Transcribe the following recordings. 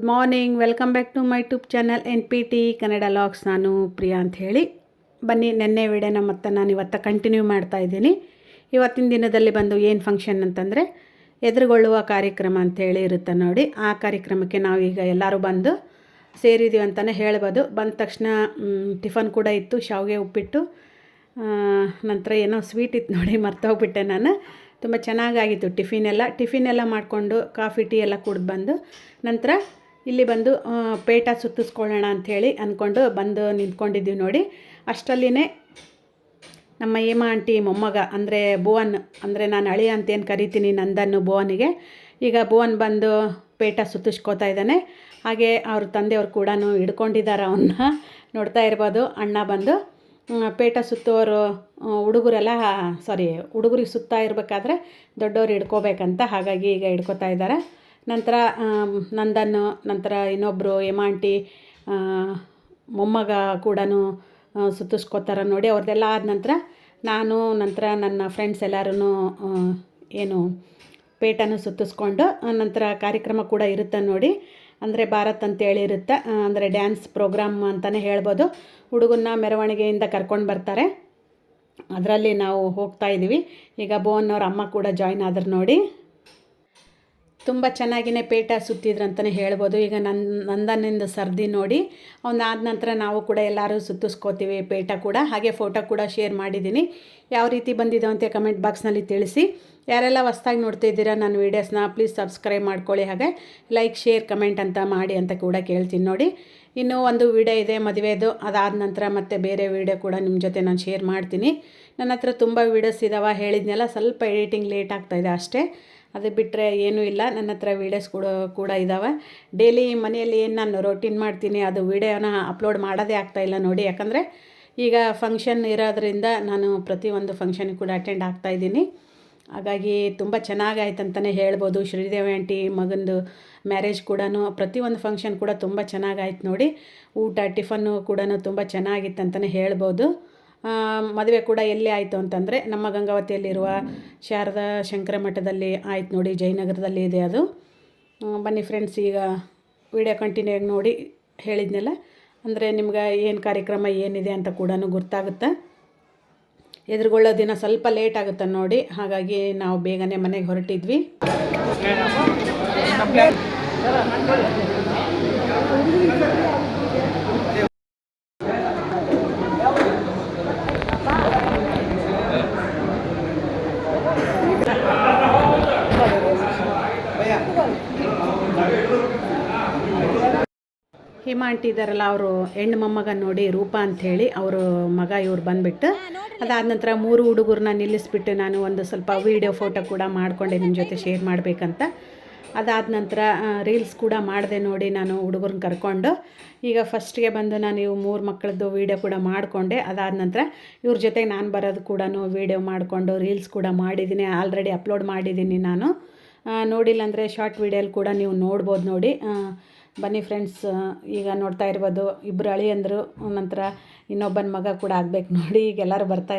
Good morning. Welcome back to my tube channel N P T, Kannada vlogs. ನಾನು ಪ್ರಿಯಾ ಅಂತ ಹೇಳಿ. ಬನ್ನಿ, ನೆನ್ನೆ ವಿಡಿಯೋನ ಮತ್ತೆ ನಾನು ಇವತ್ತು ಕಂಟಿನ್ಯೂ ಮಾಡ್ತಾ ಇದ್ದೀನಿ. ಇವತ್ತಿನ ದಿನದಲ್ಲಿ ಬಂದು ಏನು ಫಂಕ್ಷನ್ ಅಂತಂದರೆ ಎದುರುಗೊಳ್ಳುವ ಕಾರ್ಯಕ್ರಮ ಅಂತೇಳಿ ಇರುತ್ತೆ ನೋಡಿ. ಆ ಕಾರ್ಯಕ್ರಮಕ್ಕೆ ನಾವೀಗ ಎಲ್ಲರೂ ಬಂದು ಸೇರಿದ್ದೀವಿ ಅಂತಲೇ ಹೇಳ್ಬೋದು. ಬಂದ ತಕ್ಷಣ ಟಿಫನ್ ಕೂಡ ಇತ್ತು, ಶಾವಿಗೆ ಉಪ್ಪಿಟ್ಟು ನಂತರ ಏನೋ ಸ್ವೀಟ್ ಇತ್ತು ನೋಡಿ, ಮರ್ತೋಗ್ಬಿಟ್ಟೆ ನಾನು. ತುಂಬ ಚೆನ್ನಾಗಾಗಿತ್ತು ಟಿಫಿನ್ ಎಲ್ಲ. ಟಿಫಿನ್ ಎಲ್ಲ ಮಾಡಿಕೊಂಡು ಕಾಫಿ, ಟೀ ಎಲ್ಲ ಕುಡಿದು ಬಂದು ನಂತರ ಇಲ್ಲಿ ಬಂದು ಪೇಟ ಸುತ್ತಿಸ್ಕೊಳ್ಳೋಣ ಅಂಥೇಳಿ ಅಂದ್ಕೊಂಡು ಬಂದು ನಿಂತ್ಕೊಂಡಿದ್ದೀವಿ ನೋಡಿ. ಅಷ್ಟಲ್ಲಿನೇ ನಮ್ಮ ಹೇಮಾ ಆಂಟಿ, ಮೊಮ್ಮಗ, ಅಂದರೆ ಭುವನ್, ಅಂದರೆ ನಾನು ಅಳಿ ಅಂತ ಏನು ಕರಿತೀನಿ ನಂದನ್ನು ಭುವನಿಗೆ. ಈಗ ಭುವನ್ ಬಂದು ಪೇಟ ಸುತ್ತಿಸ್ಕೋತಾ ಇದ್ದಾನೆ. ಹಾಗೆ ಅವ್ರ ತಂದೆಯವ್ರು ಕೂಡ ಹಿಡ್ಕೊಂಡಿದ್ದಾರೆ ಅವನ್ನ ನೋಡ್ತಾ ಇರ್ಬೋದು, ಅಣ್ಣ ಬಂದು ಪೇಟ ಸುತ್ತೋರು ಹುಡುಗರೆಲ್ಲ ಸಾರಿ ಹುಡುಗರಿಗೆ ಸುತ್ತಾ ಇರಬೇಕಾದ್ರೆ ದೊಡ್ಡವ್ರು ಹಿಡ್ಕೋಬೇಕಂತ ಹಾಗಾಗಿ ಈಗ ಹಿಡ್ಕೋತಾ ಇದ್ದಾರೆ. ನಂತರ ನಂದನ್ನು ನಂತರ ಇನ್ನೊಬ್ಬರು ಹೇಮಾಂಟಿ ಮೊಮ್ಮಗ ಕೂಡ ಸುತ್ತಿಸ್ಕೋತಾರ ನೋಡಿ ಅವ್ರದ್ದೆಲ್ಲ ಆದ ನಂತರ ನಾನು, ನಂತರ ನನ್ನ ಫ್ರೆಂಡ್ಸ್ ಎಲ್ಲರೂ ಏನು ಪೇಟನ್ನು ಸುತ್ತಿಸ್ಕೊಂಡು ನಂತರ ಕಾರ್ಯಕ್ರಮ ಕೂಡ ಇರುತ್ತೆ ನೋಡಿ. ಅಂದರೆ ಭಾರತ್ ಅಂತೇಳಿ ಇರುತ್ತೆ ಅಂದರೆ ಡ್ಯಾನ್ಸ್ ಪ್ರೋಗ್ರಾಮ್ ಅಂತಲೇ ಹೇಳ್ಬೋದು. ಹುಡುಗನ್ನ ಮೆರವಣಿಗೆಯಿಂದ ಕರ್ಕೊಂಡು ಬರ್ತಾರೆ. ಅದರಲ್ಲಿ ನಾವು ಹೋಗ್ತಾ ಇದ್ದೀವಿ ಈಗ ಭುವನ್ ಅವ್ರ ಅಮ್ಮ ಕೂಡ ಜಾಯ್ನ್ ಆದ್ರು ನೋಡಿ. ತುಂಬ ಚೆನ್ನಾಗಿನೇ ಪೇಟ ಸುತ್ತಿದ್ರು ಅಂತಲೇ ಹೇಳ್ಬೋದು. ಈಗ ನನ್ನ ನಂದನಿಂದ ಸರ್ದಿ ನೋಡಿ ಅವನಾದ ನಂತರ ನಾವು ಕೂಡ ಎಲ್ಲರೂ ಸುತ್ತಿಸ್ಕೋತೀವಿ ಪೇಟ ಕೂಡ. ಹಾಗೆ ಫೋಟೋ ಕೂಡ ಶೇರ್ ಮಾಡಿದ್ದೀನಿ ಯಾವ ರೀತಿ ಬಂದಿದೆ ಅಂತ ಕಮೆಂಟ್ ಬಾಕ್ಸ್ನಲ್ಲಿ ತಿಳಿಸಿ. ಯಾರೆಲ್ಲ ಹೊಸ್ದಾಗಿ ನೋಡ್ತಿದ್ದೀರಾ ನನ್ನ ವೀಡಿಯೋಸ್ನ ಪ್ಲೀಸ್ ಸಬ್ಸ್ಕ್ರೈಬ್ ಮಾಡ್ಕೊಳ್ಳಿ. ಹಾಗೆ ಲೈಕ್ ಶೇರ್ ಕಮೆಂಟ್ ಅಂತ ಮಾಡಿ ಅಂತ ಕೂಡ ಕೇಳ್ತೀನಿ ನೋಡಿ. ಇನ್ನೂ ಒಂದು ವಿಡಿಯೋ ಇದೆ ಮದುವೆದು ಅದಾದ ನಂತರ ಮತ್ತೆ ಬೇರೆ ವಿಡಿಯೋ ಕೂಡ ನಿಮ್ಮ ಜೊತೆ ನಾನು ಶೇರ್ ಮಾಡ್ತೀನಿ. ನನ್ನ ಹತ್ರ ತುಂಬ ವೀಡಿಯೋಸ್ ಇದ್ದಾವೆ ಹೇಳಿದ್ನೆಲ್ಲ, ಸ್ವಲ್ಪ ಎಡಿಟಿಂಗ್ ಲೇಟ್ ಆಗ್ತಾಯಿದೆ ಅಷ್ಟೇ. ಅದು ಬಿಟ್ಟರೆ ಏನೂ ಇಲ್ಲ. ನನ್ನ ಹತ್ರ ವೀಡಿಯೋಸ್ ಕೂಡ ಕೂಡ ಇದ್ದಾವೆ ಡೈಲಿ ಮನೆಯಲ್ಲಿ ಏನು ನಾನು ರೊಟೀನ್ ಮಾಡ್ತೀನಿ, ಅದು ವೀಡಿಯೋನ ಅಪ್ಲೋಡ್ ಮಾಡೋದೇ ಆಗ್ತಾಯಿಲ್ಲ ನೋಡಿ. ಯಾಕಂದರೆ ಈಗ ಫಂಕ್ಷನ್ ಇರೋದ್ರಿಂದ ನಾನು ಪ್ರತಿಯೊಂದು ಫಂಕ್ಷನ್ಗೆ ಕೂಡ ಅಟೆಂಡ್ ಆಗ್ತಾಯಿದ್ದೀನಿ ಹಾಗಾಗಿ ತುಂಬ ಚೆನ್ನಾಗಾಯ್ತು ಅಂತಲೇ ಹೇಳ್ಬೋದು. ಶ್ರೀದೇವಿ ಆಂಟಿ ಮಗಂದು ಮ್ಯಾರೇಜ್ ಕೂಡ ಪ್ರತಿಯೊಂದು ಫಂಕ್ಷನ್ ಕೂಡ ತುಂಬ ಚೆನ್ನಾಗಾಯ್ತು ನೋಡಿ. ಊಟ ಟಿಫನ್ನು ಕೂಡ ತುಂಬ ಚೆನ್ನಾಗಿತ್ತು ಅಂತಲೇ ಹೇಳ್ಬೋದು. ಮದುವೆ ಕೂಡ ಎಲ್ಲಿ ಆಯಿತು ಅಂತಂದರೆ ನಮ್ಮ ಗಂಗಾವತಿಯಲ್ಲಿರುವ ಶಾರದಾ ಶಂಕರ ಮಠದಲ್ಲಿ ಆಯ್ತು ನೋಡಿ, ಜಯನಗರದಲ್ಲಿ ಇದೆ ಅದು. ಬನ್ನಿ ಫ್ರೆಂಡ್ಸ್ ಈಗ ವಿಡಿಯೋ ಕಂಟಿನ್ಯೂ ಆಗಿ ನೋಡಿ ಹೇಳಿದ್ನಲ್ಲ, ಅಂದರೆ ನಿಮ್ಗೆ ಏನು ಕಾರ್ಯಕ್ರಮ, ಏನಿದೆ ಅಂತ ಕೂಡ ಗೊತ್ತಾಗುತ್ತೆ? ಎದುರುಗೊಳ್ಳೋ ದಿನ ಸ್ವಲ್ಪ ಲೇಟ್ ಆಗುತ್ತೆ ನೋಡಿ, ಹಾಗಾಗಿ ನಾವು ಬೇಗನೆ ಮನೆಗೆ ಹೊರಟಿದ್ವಿ. ಹೇಮಾ ಆಂಟಿ ಇದ್ದಾರಲ್ಲ ಅವರು ಹೆಣ್ಣು ಮೊಮ್ಮಗ ನೋಡಿ ರೂಪ ಅಂಥೇಳಿ ಅವರು ಮಗ ಇವ್ರು ಬಂದುಬಿಟ್ಟು ಅದಾದ ನಂತರ ಮೂರು ಹುಡುಗರನ್ನ ನಿಲ್ಲಿಸ್ಬಿಟ್ಟು ನಾನು ಒಂದು ಸ್ವಲ್ಪ ವೀಡಿಯೋ ಫೋಟೋ ಕೂಡ ಮಾಡಿಕೊಂಡೆ ನಿಮ್ಮ ಜೊತೆ ಶೇರ್ ಮಾಡಬೇಕಂತ. ಅದಾದ ನಂತರ ರೀಲ್ಸ್ ಕೂಡ ಮಾಡಿದೆ ನೋಡಿ ನಾನು ಹುಡುಗರನ್ನ ಕರ್ಕೊಂಡು. ಈಗ ಫಸ್ಟ್ಗೆ ಬಂದು ನಾನು ಇವು ಮೂರು ಮಕ್ಕಳದ್ದು ವೀಡಿಯೋ ಕೂಡ ಮಾಡಿಕೊಂಡೆ. ಅದಾದ ನಂತರ ಇವ್ರ ಜೊತೆಗೆ ನಾನು ಬರೋದು ಕೂಡ ವೀಡಿಯೋ ಮಾಡಿಕೊಂಡು ರೀಲ್ಸ್ ಕೂಡ ಮಾಡಿದ್ದೀನಿ. ಆಲ್ರೆಡಿ ಅಪ್ಲೋಡ್ ಮಾಡಿದ್ದೀನಿ ನಾನು. ನೋಡಿಲ್ಲ ಅಂದರೆ ಶಾರ್ಟ್ ವೀಡಿಯೋಲಿ ಕೂಡ ನೀವು ನೋಡ್ಬೋದು ನೋಡಿ. ಬನ್ನಿ ಫ್ರೆಂಡ್ಸ್ ಈಗ ನೋಡ್ತಾ ಇರ್ಬೋದು ಇಬ್ಬರು ಅಳಿಯಂದರು, ನಂತರ ಇನ್ನೊಬ್ಬನ ಮಗ ಕೂಡ ಆಗ್ಬೇಕು ನೋಡಿ, ಈಗ ಎಲ್ಲರೂ ಬರ್ತಾ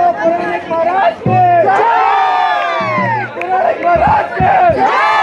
महाराज के महाराज के